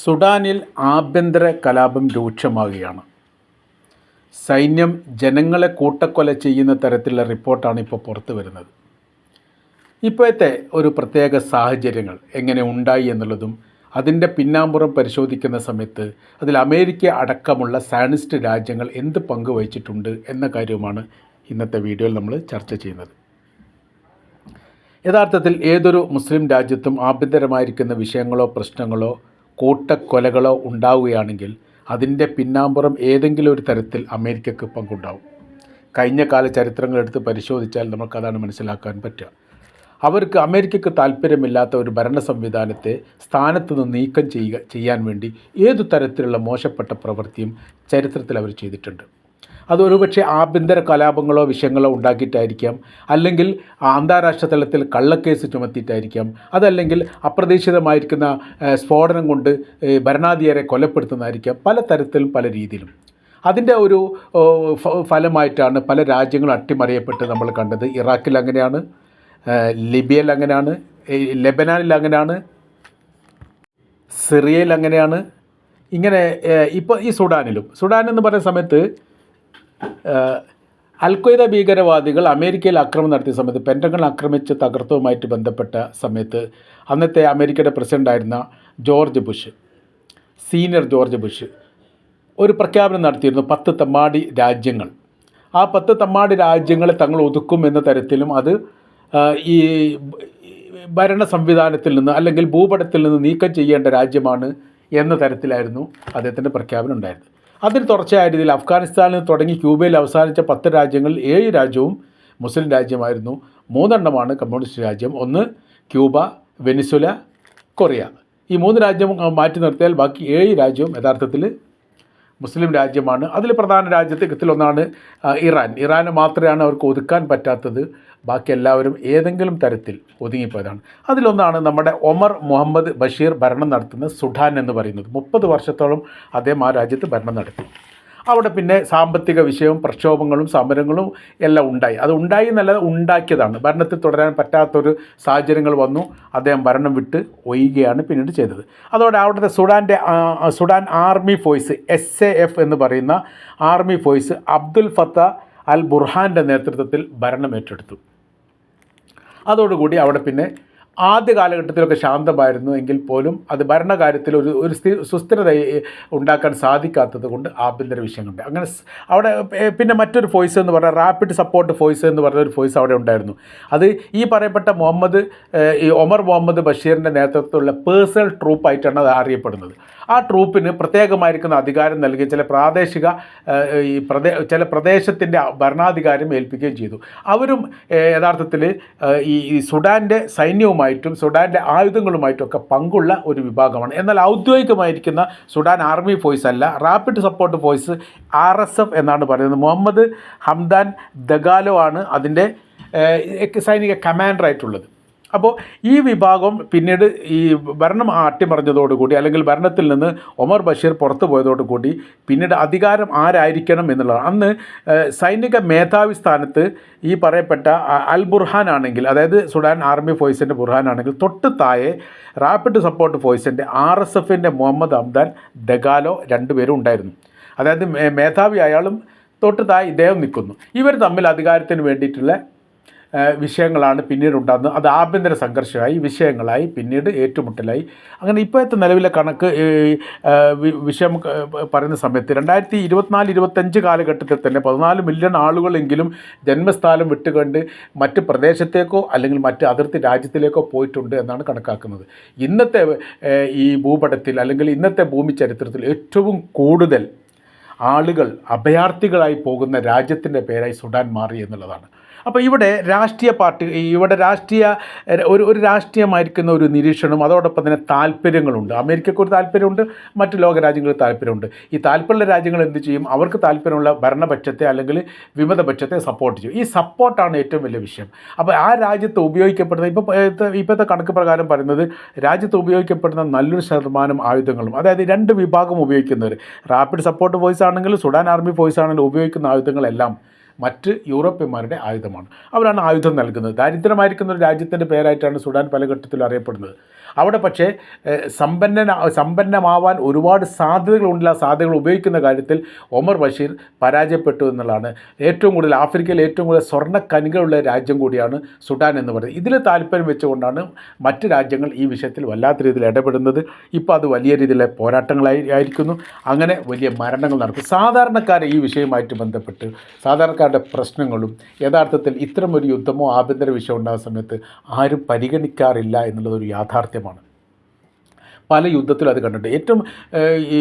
സുഡാനിൽ ആഭ്യന്തര കലാപം രൂക്ഷമാകുകയാണ് സൈന്യം ജനങ്ങളെ കൂട്ടക്കൊല ചെയ്യുന്ന തരത്തിലുള്ള റിപ്പോർട്ടാണ് ഇപ്പോൾ പുറത്തു വരുന്നത്. ഇപ്പോഴത്തെ ഒരു പ്രത്യേക സാഹചര്യങ്ങൾ എങ്ങനെ ഉണ്ടായി എന്നുള്ളതും അതിന്റെ പിന്നാമ്പുറം പരിശോധിക്കുന്ന സമയത്ത് അതിൽ അമേരിക്ക അടക്കമുള്ള സാനിസ്റ്റ് രാജ്യങ്ങൾ എന്ത് പങ്ക് വഹിച്ചിട്ടുണ്ട് എന്ന കാര്യവുമാണ് ഇന്നത്തെ വീഡിയോയിൽ നമ്മൾ ചർച്ച ചെയ്യുന്നത്. യഥാർത്ഥത്തിൽ ഏതൊരു മുസ്ലിം രാജ്യത്തും ആഭ്യന്തരമായിരിക്കുന്ന വിഷയങ്ങളോ പ്രശ്നങ്ങളോ കൂട്ടക്കൊലകളോ ഉണ്ടാവുകയാണെങ്കിൽ അതിന്റെ പിന്നാമ്പുറം ഏതെങ്കിലും ഒരു തരത്തിൽ അമേരിക്കയ്ക്ക് പങ്കുണ്ടാവും. കഴിഞ്ഞ കാല ചരിത്രങ്ങൾ എടുത്ത് പരിശോധിച്ചാൽ നമുക്കതാണ് മനസ്സിലാക്കാൻ പറ്റുക. അവർക്ക് അമേരിക്കയ്ക്ക് താല്പര്യമില്ലാത്ത ഒരു ഭരണ സംവിധാനത്തെ സ്ഥാനത്ത് നിന്ന് നീക്കം ചെയ്യുക ചെയ്യാൻ വേണ്ടി ഏതു തരത്തിലുള്ള മോശപ്പെട്ട പ്രവൃത്തിയും ചരിത്രത്തിൽ അവർ ചെയ്തിട്ടുണ്ട്. അത് ഒരുപക്ഷെ ആഭ്യന്തര കലാപങ്ങളോ വിഷയങ്ങളോ ഉണ്ടാക്കിയിട്ടായിരിക്കാം. അല്ലെങ്കിൽ അന്താരാഷ്ട്ര തലത്തിൽ കള്ളക്കേസ് ചുമത്തിയിട്ടായിരിക്കാം. അതല്ലെങ്കിൽ അപ്രതീക്ഷിതമായിരിക്കുന്ന സ്ഫോടനം കൊണ്ട് ഭരണാധികാരെ കൊലപ്പെടുത്തുന്നതായിരിക്കാം. പല തരത്തിലും പല രീതിയിലും. അതിന്റെ ഒരു ഫലമായിട്ടാണ് പല രാജ്യങ്ങളും അട്ടിമറിയപ്പെട്ട് നമ്മൾ കണ്ടത്. ഇറാഖിൽ അങ്ങനെയാണ് ലിബിയയിൽ അങ്ങനെയാണ് ലെബനാനിൽ അങ്ങനെയാണ് സിറിയയിൽ അങ്ങനെയാണ്. ഇങ്ങനെ ഇപ്പോൾ ഈ സുഡാനിലും. സുഡാൻ എന്ന് പറയുന്ന സമയത്ത് അൽഖ്വയ്ദ ഭീകരവാദികൾ അമേരിക്കയിൽ ആക്രമണം നടത്തിയ സമയത്ത് പെന്റഗൺ ആക്രമിച്ച് തകർത്തവുമായിട്ട് ബന്ധപ്പെട്ട സമയത്ത് അന്നത്തെ അമേരിക്കയുടെ പ്രസിഡന്റായിരുന്ന George Bush senior George Bush ഒരു പ്രഖ്യാപനം നടത്തിയിരുന്നു പത്ത് തമ്മാടി രാജ്യങ്ങൾ. ആ പത്ത് തമ്മാടി രാജ്യങ്ങളെ തങ്ങൾ ഒതുക്കും എന്ന തരത്തിലും അത് ഈ ഭരണ സംവിധാനത്തിൽ നിന്ന് അല്ലെങ്കിൽ ഭൂപടത്തിൽ നിന്ന് നീക്കം ചെയ്യേണ്ട രാജ്യമാണ് എന്ന തരത്തിലായിരുന്നു അദ്ദേഹത്തിന്റെ പ്രഖ്യാപനം ഉണ്ടായിരുന്നത്. അതിന് തുടർച്ചയായ രീതിയിൽ അഫ്ഗാനിസ്ഥാനിൽ തുടങ്ങി ക്യൂബയിൽ അവസാനിച്ച പത്ത് രാജ്യങ്ങളിൽ ഏഴ് രാജ്യവും മുസ്ലിം രാജ്യമായിരുന്നു. മൂന്നെണ്ണമാണ് കമ്മ്യൂണിസ്റ്റ് രാജ്യം. ഒന്ന് ക്യൂബ വെനിസുല കൊറിയ. ഈ മൂന്ന് രാജ്യം മാറ്റി നിർത്തിയാൽ ബാക്കി ഏഴ് രാജ്യവും യഥാർത്ഥത്തിൽ മുസ്ലിം രാജ്യമാണ്. അതിൽ പ്രധാന രാജ്യത്തിൽ ഒന്നാണ് ഇറാൻ. ഇറാന് മാത്രമാണ് അവർക്ക് ഒതുക്കാൻ പറ്റാത്തത്. ബാക്കി എല്ലാവരും ഏതെങ്കിലും തരത്തിൽ ഒതുങ്ങിപ്പോയതാണ്. അതിലൊന്നാണ് നമ്മുടെ ഒമർ മുഹമ്മദ് ബഷീർ ഭരണം നടത്തുന്ന സുഡാൻ എന്ന് പറയുന്നത്. മുപ്പത് വർഷത്തോളം അദ്ദേഹം ആ രാജ്യത്ത് ഭരണം നടത്തി. അവിടെ പിന്നെ സാമ്പത്തിക വിഷയവും പ്രക്ഷോഭങ്ങളും സമരങ്ങളും എല്ലാം ഉണ്ടായി. അത് ഉണ്ടായി എന്നല്ലാതെ ഉണ്ടാക്കിയതാണ്. ഭരണത്തിൽ തുടരാൻ പറ്റാത്തൊരു സാഹചര്യങ്ങൾ വന്നു. അദ്ദേഹം ഭരണം വിട്ട് ഒയ്യുകയാണ് പിന്നീട് ചെയ്തത്. അതോടെ അവിടുത്തെ സുഡാന്റെ Sudan army force S A F എന്ന് പറയുന്ന army force Abdul Fattah al ബുർഹാന്റെ നേതൃത്വത്തിൽ ഭരണം ഏറ്റെടുത്തു. അതോടുകൂടി അവിടെ പിന്നെ ആദ്യ കാലഘട്ടത്തിലൊക്കെ ശാന്തമായിരുന്നു എങ്കിൽ പോലും അത് ഭരണകാര്യത്തിൽ ഒരു ഒരു സ്ഥി- സുസ്ഥിരത ഉണ്ടാക്കാൻ സാധിക്കാത്തത് കൊണ്ട് ആഭ്യന്തര വിഷയങ്ങളുണ്ട്. അങ്ങനെ അവിടെ പിന്നെ മറ്റൊരു ഫോഴ്സ് എന്ന് പറഞ്ഞാൽ റാപ്പിഡ് സപ്പോർട്ട് ഫോഴ്സ് എന്ന് പറഞ്ഞ ഒരു ഫോഴ്സ് അവിടെ ഉണ്ടായിരുന്നു. അത് ഈ പറയപ്പെട്ട മുഹമ്മദ് ഈ ഒമർ മുഹമ്മദ് ബഷീറിന്റെ നേതൃത്വത്തിലുള്ള പേഴ്സണൽ ട്രൂപ്പായിട്ടാണ് അത് അറിയപ്പെടുന്നത്. ആ ട്രൂപ്പിന് പ്രത്യേകമായിരിക്കുന്ന അധികാരം നൽകി ചില പ്രാദേശിക ഈ പ്രദേ ചില പ്രദേശത്തിന്റെ ഭരണാധികാരം ഏൽപ്പിക്കുകയും ചെയ്തു. അവരും യഥാർത്ഥത്തിൽ ഈ സുഡാന്റെ സുഡാന്റെ സൈന്യവുമായിട്ടും സുഡാന്റെ ആയുധങ്ങളുമായിട്ടും ഒക്കെ പങ്കുള്ള ഒരു വിഭാഗമാണ്. എന്നാൽ ഔദ്യോഗികമായിരിക്കുന്ന സുഡാൻ ആർമി ഫോഴ്സ് അല്ല rapid support force R S F എന്നാണ് പറയുന്നത്. മുഹമ്മദ് ഹംദാൻ ദഗാലോ ആണ് അതിന്റെ സൈനിക സൈനിക കമാൻഡറായിട്ടുള്ളത്. അപ്പോൾ ഈ വിഭാഗം പിന്നീട് ഈ ഭരണം അട്ടിമറിഞ്ഞതോടുകൂടി അല്ലെങ്കിൽ ഭരണത്തിൽ നിന്ന് ഒമർ ബഷീർ പുറത്തു പോയതോടുകൂടി പിന്നീട് അധികാരം ആരായിരിക്കണം എന്നുള്ളതാണ് അന്ന് സൈനിക മേധാവി സ്ഥാനത്ത് ഈ പറയപ്പെട്ട അൽ ബുർഹാൻ ആണെങ്കിൽ അതായത് സുഡാൻ ആർമി ഫോഴ്സിന്റെ ബുർഹാൻ ആണെങ്കിൽ തൊട്ട് താഴെ റാപ്പിഡ് സപ്പോർട്ട് ഫോഴ്സിന്റെ ആർ എസ് എഫിന്റെ മുഹമ്മദ് അംദാൻ ദഗാലോ രണ്ടുപേരും ഉണ്ടായിരുന്നു. അതായത് മേധാവി അയാളും തൊട്ട് താഴെ ഇദ്ദേഹം നിൽക്കുന്നു. ഇവർ തമ്മിൽ അധികാരത്തിന് വേണ്ടിയിട്ടുള്ള വിഷയങ്ങളാണ് പിന്നീട് ഉണ്ടാകുന്നത് അത് ആഭ്യന്തര സംഘർഷമായി വിഷയങ്ങളായി പിന്നീട് ഏറ്റുമുട്ടലായി. അങ്ങനെ ഇപ്പോഴത്തെ നിലവിലെ കണക്ക് വിഷയം പറയുന്ന സമയത്ത് രണ്ടായിരത്തി ഇരുപത്തിനാല് ഇരുപത്തഞ്ച് കാലഘട്ടത്തിൽ തന്നെ പതിനാല് മില്യൺ ആളുകളെങ്കിലും ജന്മസ്ഥാനം വിട്ടുകൊണ്ട് മറ്റ് പ്രദേശത്തേക്കോ അല്ലെങ്കിൽ മറ്റ് അതിർത്തി രാജ്യത്തിലേക്കോ പോയിട്ടുണ്ട് എന്നാണ് കണക്കാക്കുന്നത്. ഇന്നത്തെ ഈ ഭൂപടത്തിൽ അല്ലെങ്കിൽ ഇന്നത്തെ ഭൂമി ചരിത്രത്തിൽ ഏറ്റവും കൂടുതൽ ആളുകൾ അഭയാർത്ഥികളായി പോകുന്ന രാജ്യത്തിന്റെ പേരായി സുഡാൻ മാറി എന്നുള്ളതാണ്. അപ്പോൾ ഇവിടെ രാഷ്ട്രീയ പാർട്ടി ഇവിടെ രാഷ്ട്രീയ ഒരു ഒരു രാഷ്ട്രീയമായിരിക്കുന്ന ഒരു നിരീക്ഷണം അതോടൊപ്പം തന്നെ താല്പര്യങ്ങളുണ്ട്. അമേരിക്കയ്ക്ക് ഒരു താല്പര്യമുണ്ട് മറ്റ് ലോക രാജ്യങ്ങൾക്ക് താല്പര്യമുണ്ട്. ഈ താല്പര്യമുള്ള രാജ്യങ്ങൾ എന്ത് ചെയ്യും? അവർക്ക് താല്പര്യമുള്ള ഭരണപക്ഷത്തെ അല്ലെങ്കിൽ വിമതപക്ഷത്തെ സപ്പോർട്ട് ചെയ്യും. ഈ സപ്പോർട്ടാണ് ഏറ്റവും വലിയ വിഷയം. അപ്പോൾ ആ രാജ്യത്ത് ഉപയോഗിക്കപ്പെടുന്ന ഇപ്പോൾ ഇപ്പോഴത്തെ കണക്ക് പ്രകാരം പറയുന്നത് രാജ്യത്ത് ഉപയോഗിക്കപ്പെടുന്ന നല്ലൊരു ശതമാനം ആയുധങ്ങളും അതായത് രണ്ട് വിഭാഗം ഉപയോഗിക്കുന്നവർ റാപ്പിഡ് സപ്പോർട്ട് ഫോഴ്സ് ആണെങ്കിലും സുഡാൻ ആർമി ഫോഴ്സ് ആണെങ്കിലും ഉപയോഗിക്കുന്ന ആയുധങ്ങളെല്ലാം മറ്റ് യൂറോപ്യന്മാരുടെ ആയുധമാണ്. അവരാണ് ആയുധം നൽകുന്നത്. ദാരിദ്ര്യമായിരിക്കുന്ന ഒരു രാജ്യത്തിന്റെ പേരായിട്ടാണ് സുഡാൻ പല ഘട്ടത്തിലും അറിയപ്പെടുന്നത്. അവിടെ പക്ഷേ സമ്പന്ന സമ്പന്നമാവാൻ ഒരുപാട് സാധ്യതകളുണ്ടല്ല ആ സാധ്യതകൾ ഉപയോഗിക്കുന്ന കാര്യത്തിൽ ഒമർ ബഷീർ പരാജയപ്പെട്ടു എന്നുള്ളതാണ്. ഏറ്റവും കൂടുതൽ ആഫ്രിക്കയിൽ ഏറ്റവും കൂടുതൽ സ്വർണ കനികളുള്ള രാജ്യം കൂടിയാണ് സുഡാൻ എന്ന് പറയുന്നത്. ഇതിൽ താല്പര്യം വെച്ചുകൊണ്ടാണ് മറ്റ് രാജ്യങ്ങൾ ഈ വിഷയത്തിൽ വല്ലാത്ത രീതിയിൽ ഇടപെടുന്നത്. ഇപ്പോൾ അത് വലിയ രീതിയിലെ പോരാട്ടങ്ങളായി ആയിരിക്കുന്നു. അങ്ങനെ വലിയ മരണങ്ങൾ നടക്കും. സാധാരണക്കാരെ ഈ വിഷയവുമായിട്ട് ബന്ധപ്പെട്ട് സാധാരണക്കാരുടെ പ്രശ്നങ്ങളും യഥാർത്ഥത്തിൽ ഇത്തരമൊരു യുദ്ധമോ ആഭ്യന്തര വിഷയം ഉണ്ടാകുന്ന സമയത്ത് ആരും പരിഗണിക്കാറില്ല എന്നുള്ളതൊരു യാഥാർത്ഥ്യമാണ്. പല യുദ്ധത്തിലും അത് കണ്ടിട്ടുണ്ട്. ഏറ്റവും ഈ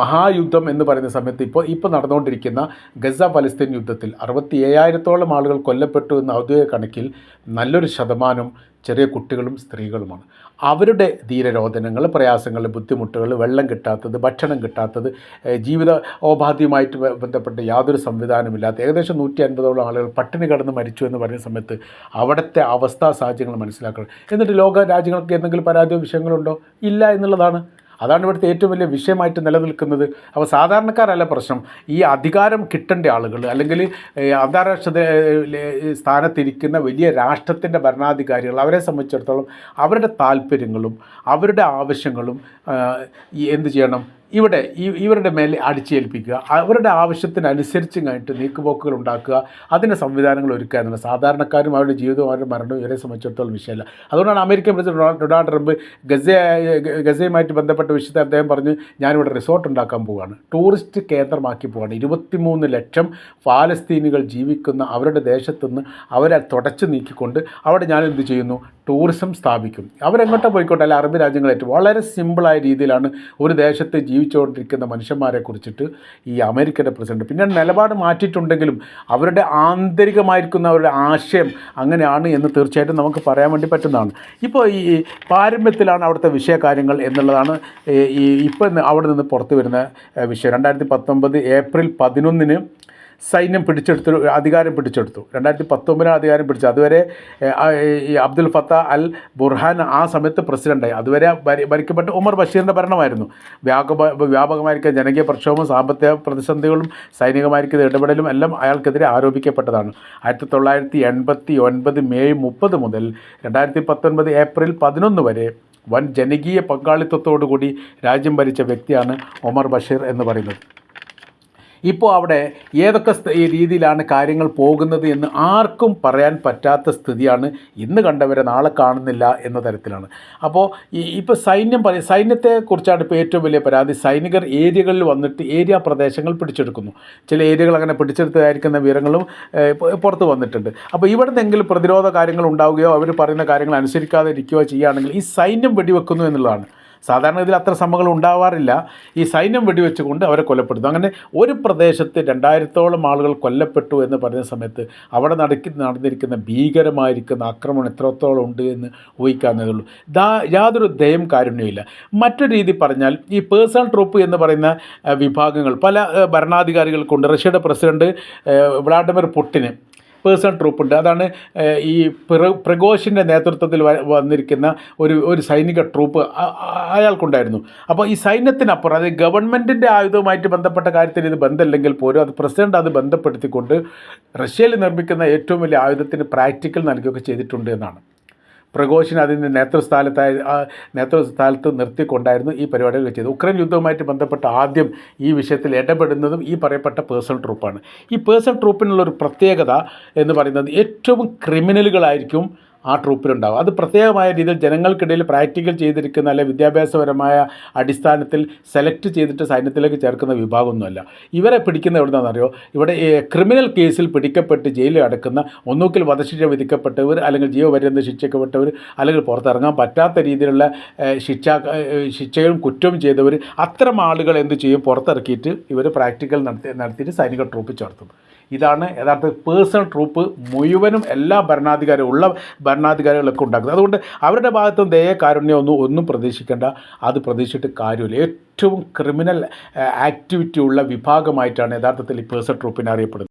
മഹായുദ്ധം എന്ന് പറയുന്ന സമയത്ത് ഇപ്പോൾ ഇപ്പോൾ നടന്നുകൊണ്ടിരിക്കുന്ന ഗസ പലസ്തീൻ യുദ്ധത്തിൽ അറുപത്തി ഏഴായിരത്തോളം ആളുകൾ കൊല്ലപ്പെട്ടു എന്ന ഔദ്യോഗിക കണക്കിൽ നല്ലൊരു ശതമാനം ചെറിയ കുട്ടികളും സ്ത്രീകളുമാണ്. അവരുടെ ധീരരോധനങ്ങൾ പ്രയാസങ്ങൾ ബുദ്ധിമുട്ടുകൾ വെള്ളം കിട്ടാത്തത് ഭക്ഷണം കിട്ടാത്തത് ജീവിത ബന്ധപ്പെട്ട് ബന്ധപ്പെട്ട യാതൊരു സംവിധാനമില്ലാത്ത ഏകദേശം നൂറ്റി അൻപതോളം ആളുകൾ പട്ടിണി കടന്ന് മരിച്ചു എന്ന് പറയുന്ന സമയത്ത് അവിടുത്തെ അവസ്ഥാ സാഹചര്യങ്ങൾ മനസ്സിലാക്കണം. എന്നിട്ട് ലോക രാജ്യങ്ങൾക്ക് എന്തെങ്കിലും പരാതിയോ വിഷയങ്ങളുണ്ടോ? ഇല്ല എന്നുള്ളതാണ്. അതാണ് ഇവിടുത്തെ ഏറ്റവും വലിയ വിഷയമായിട്ട് നിലനിൽക്കുന്നത്. അപ്പോൾ സാധാരണക്കാരല്ല പ്രശ്നം. ഈ അധികാരം കിട്ടേണ്ട ആളുകൾ അല്ലെങ്കിൽ അന്താരാഷ്ട്ര സ്ഥാനത്തിരിക്കുന്ന വലിയ രാഷ്ട്രത്തിന്റെ ഭരണാധികാരികൾ അവരെ സംബന്ധിച്ചിടത്തോളം അവരുടെ താല്പര്യങ്ങളും അവരുടെ ആവശ്യങ്ങളും എന്ത് ചെയ്യണം? ഇവിടെ ഈ ഇവരുടെ മേലെ അടിച്ചേൽപ്പിക്കുക അവരുടെ ആവശ്യത്തിനനുസരിച്ച് കഴിഞ്ഞിട്ട് നീക്കുപോക്കുകൾ ഉണ്ടാക്കുക അതിന്റെ സംവിധാനങ്ങൾ ഒരുക്കുക എന്നുള്ള സാധാരണക്കാരും അവരുടെ ജീവിതവും അവരുടെ മരണവും ഇവരെ സംബന്ധിച്ചിടത്തോളം വിഷയമല്ല. അതുകൊണ്ടാണ് American president Donald Trump Gaza ഗസയുമായിട്ട് ബന്ധപ്പെട്ട വിഷയത്തെ അദ്ദേഹം പറഞ്ഞു ഞാനിവിടെ റിസോർട്ട് ഉണ്ടാക്കാൻ പോവുകയാണ് ടൂറിസ്റ്റ് കേന്ദ്രമാക്കി പോവുകയാണ് ഇരുപത്തിമൂന്ന് ലക്ഷം ഫാലസ്തീനികൾ ജീവിക്കുന്ന അവരുടെ ദേശത്തുനിന്ന് അവരെ തുടച്ചു നീക്കിക്കൊണ്ട് അവിടെ ഞാൻ എന്ത് ചെയ്യുന്നു? ടൂറിസം സ്ഥാപിക്കും. അവരെങ്ങോട്ടാ പോയിക്കോട്ടെ? അല്ല അറബ് രാജ്യങ്ങളായിട്ട്. വളരെ സിമ്പിളായ രീതിയിലാണ് ഒരു ദേശത്ത് ജീവിച്ചുകൊണ്ടിരിക്കുന്ന മനുഷ്യന്മാരെ കുറിച്ചിട്ട് ഈ അമേരിക്കയുടെ പ്രസിഡന്റ് പിന്നെ നിലപാട് മാറ്റിയിട്ടുണ്ടെങ്കിലും അവരുടെ ആന്തരികമായിരിക്കുന്ന അവരുടെ ആശയം അങ്ങനെയാണ് എന്ന് തീർച്ചയായിട്ടും നമുക്ക് പറയാൻ വേണ്ടി പറ്റുന്നതാണ്. ഇപ്പോൾ ഈ പാരമ്യത്തിലാണ് അവിടുത്തെ വിഷയകാര്യങ്ങൾ എന്നുള്ളതാണ് ഈ- ഇപ്പം അവിടെ നിന്ന് പുറത്തു വരുന്ന വിഷയം. രണ്ടായിരത്തി പത്തൊമ്പത് ഏപ്രിൽ പതിനൊന്നിന് സൈന്യം പിടിച്ചെടുത്തു അധികാരം പിടിച്ചെടുത്തു. രണ്ടായിരത്തി പത്തൊമ്പതിനാണ് അധികാരം പിടിച്ചത്. അതുവരെ ഈ അബ്ദുൽ ഫത്ത അൽ ബുർഹാൻ ആ സമയത്ത് പ്രസിഡന്റായി അതുവരെ ഭരി- ഭരിക്കപ്പെട്ട ഉമർ ബഷീറിന്റെ ഭരണമായിരുന്നു. വ്യാപക വ്യാപകമായിരിക്കുന്ന ജനകീയ പ്രക്ഷോഭവും സാമ്പത്തിക പ്രതിസന്ധികളും സൈനികമായിരിക്കുന്ന ഇടപെടലും എല്ലാം അയാൾക്കെതിരെ ആരോപിക്കപ്പെട്ടതാണ്. ആയിരത്തി തൊള്ളായിരത്തി എൺപത്തി ഒൻപത് മെയ് മുപ്പത് മുതൽ രണ്ടായിരത്തി പത്തൊൻപത് ഏപ്രിൽ പതിനൊന്ന് വരെ വൻ ജനകീയ പങ്കാളിത്തത്തോടുകൂടി രാജ്യം ഭരിച്ച വ്യക്തിയാണ് ഒമർ ബഷീർ എന്ന് പറയുന്നത്. ഇപ്പോൾ അവിടെ ഏതൊക്കെ രീതിയിലാണ് കാര്യങ്ങൾ പോകുന്നത് എന്ന് ആർക്കും പറയാൻ പറ്റാത്ത സ്ഥിതിയാണ് ഇന്ന് കണ്ടവരെ നാളെ കാണുന്നില്ല എന്ന തരത്തിലാണ്. അപ്പോൾ ഇപ്പോൾ സൈന്യം പറയും സൈന്യത്തെക്കുറിച്ചാണ് ഇപ്പോൾ ഏറ്റവും വലിയ പരാതി. സൈനികർ ഏരിയകളിൽ വന്നിട്ട് ഏരിയ പ്രദേശങ്ങൾ പിടിച്ചെടുക്കുന്നു. ചില ഏരിയകൾ അങ്ങനെ പിടിച്ചെടുത്തതായിരിക്കുന്ന വിവരങ്ങളും പുറത്ത് വന്നിട്ടുണ്ട്. അപ്പോൾ ഇവിടെ നിന്നെങ്കിലും പ്രതിരോധ കാര്യങ്ങൾ ഉണ്ടാവുകയോ അവർ പറയുന്ന കാര്യങ്ങൾ അനുസരിക്കാതെ ഇരിക്കുകയോ ചെയ്യുകയാണെങ്കിൽ ഈ സൈന്യം വെടിവെക്കുന്നു എന്നുള്ളതാണ്. സാധാരണ ഇതിൽ അത്ര സംഭവങ്ങൾ ഉണ്ടാവാറില്ല. ഈ സൈന്യം വെടിവെച്ചുകൊണ്ട് അവരെ കൊലപ്പെടുത്തും അങ്ങനെ ഒരു പ്രദേശത്ത് രണ്ടായിരത്തോളം ആളുകൾ കൊല്ലപ്പെട്ടു എന്ന് പറയുന്ന സമയത്ത് അവിടെ നടക്കി നടന്നിരിക്കുന്ന ഭീകരമായിരിക്കുന്ന ആക്രമണം എത്രത്തോളം ഉണ്ട് എന്ന് ഊഹിക്കാവുന്നതേ ഉള്ളൂ. ദാ യാതൊരു ദയം കാരുണ്യമില്ല മറ്റൊരു രീതി പറഞ്ഞാൽ ഈ പേഴ്സണൽ ട്രൂപ്പ് എന്ന് പറയുന്ന വിഭാഗങ്ങൾ പല ഭരണാധികാരികൾക്കുണ്ട്. റഷ്യയുടെ പ്രസിഡന്റ് വ്ളാഡിമിർ പുട്ടിന് പേഴ്സണൽ ട്രൂപ്പുണ്ട്. അതാണ് ഈ പ്ര പ്രഗോഷിന്റെ നേതൃത്വത്തിൽ വന്നിരിക്കുന്ന ഒരു ഒരു സൈനിക ട്രൂപ്പ് അയാൾക്കുണ്ടായിരുന്നു. അപ്പോൾ ഈ സൈന്യത്തിനപ്പുറം അതായത് ഗവൺമെന്റിന്റെ ആയുധവുമായിട്ട് ബന്ധപ്പെട്ട കാര്യത്തിൽ ഇത് ബന്ധമില്ലെങ്കിൽ പോലും അത് പ്രസിഡന്റ് അത് ബന്ധപ്പെടുത്തിക്കൊണ്ട് റഷ്യയിൽ നിർമ്മിക്കുന്ന ഏറ്റവും വലിയ ആയുധത്തിന് പ്രാക്ടിക്കൽ നൽകുകയൊക്കെ ചെയ്തിട്ടുണ്ട് എന്നാണ്. പ്രഗോഷിൻ അതിന്റെ നേതൃസ്ഥാനത്തായി നേതൃസ്ഥാനത്ത് നിർത്തിക്കൊണ്ടായിരുന്നു ഈ പരിപാടികൾ ചെയ്തത്. ഉക്രൈൻ യുദ്ധവുമായിട്ട് ബന്ധപ്പെട്ട ആദ്യം ഈ വിഷയത്തിൽ ഇടപെടുന്നതും ഈ പറയപ്പെട്ട പേഴ്സണൽ ട്രൂപ്പാണ്. ഈ പേഴ്സണൽ ട്രൂപ്പിനുള്ളൊരു പ്രത്യേകത എന്ന് പറയുന്നത് ഏറ്റവും ക്രിമിനലുകളായിരിക്കും ആ ട്രൂപ്പിലുണ്ടാവും. അത് പ്രത്യേകമായ രീതിയിൽ ജനങ്ങൾക്കിടയിൽ പ്രാക്ടിക്കൽ ചെയ്തിരിക്കുന്ന അല്ലെ വിദ്യാഭ്യാസപരമായ അടിസ്ഥാനത്തിൽ സെലക്ട് ചെയ്തിട്ട് സൈന്യത്തിലേക്ക് ചേർക്കുന്ന വിഭാഗമൊന്നുമല്ല. ഇവരെ പിടിക്കുന്ന എവിടുന്നാണെന്നറിയോ? ഇവിടെ ക്രിമിനൽ കേസിൽ പിടിക്കപ്പെട്ട് ജയിലിൽ അടക്കുന്ന ഒന്നുകിൽ വധശിക്ഷ വിധിക്കപ്പെട്ടവർ അല്ലെങ്കിൽ ജീവപര്യന്ത ശിക്ഷിക്കപ്പെട്ടവർ അല്ലെങ്കിൽ പുറത്തിറങ്ങാൻ പറ്റാത്ത രീതിയിലുള്ള ശിക്ഷ ശിക്ഷയും കുറ്റവും ചെയ്തവർ അത്തരം ആളുകൾ എന്ത് ചെയ്യും? പുറത്തിറക്കിയിട്ട് ഇവർ പ്രാക്ടിക്കൽ നടത്തി നടത്തിയിട്ട് സൈനിക ട്രൂപ്പ് ചേർത്തും. ഇതാണ് യഥാർത്ഥ പേഴ്സണൽ ട്രൂപ്പ് മുഴുവനും എല്ലാ ഭരണാധികാരികളും ഉള്ള ഭരണാധികാരികളൊക്കെ ഉണ്ടാക്കുന്നത്. അതുകൊണ്ട് അവരുടെ ഭാഗത്തും ദയ കാരുണ്യം ഒന്നും ഒന്നും പ്രതീക്ഷിക്കേണ്ട. അത് പ്രതീക്ഷിച്ചിട്ട് കാര്യമില്ല. ഏറ്റവും ക്രിമിനൽ ആക്ടിവിറ്റി ഉള്ള വിഭാഗമായിട്ടാണ് യഥാർത്ഥത്തിൽ ഈ പേഴ്സണൽ ട്രൂപ്പിനെ അറിയപ്പെടുന്നത്.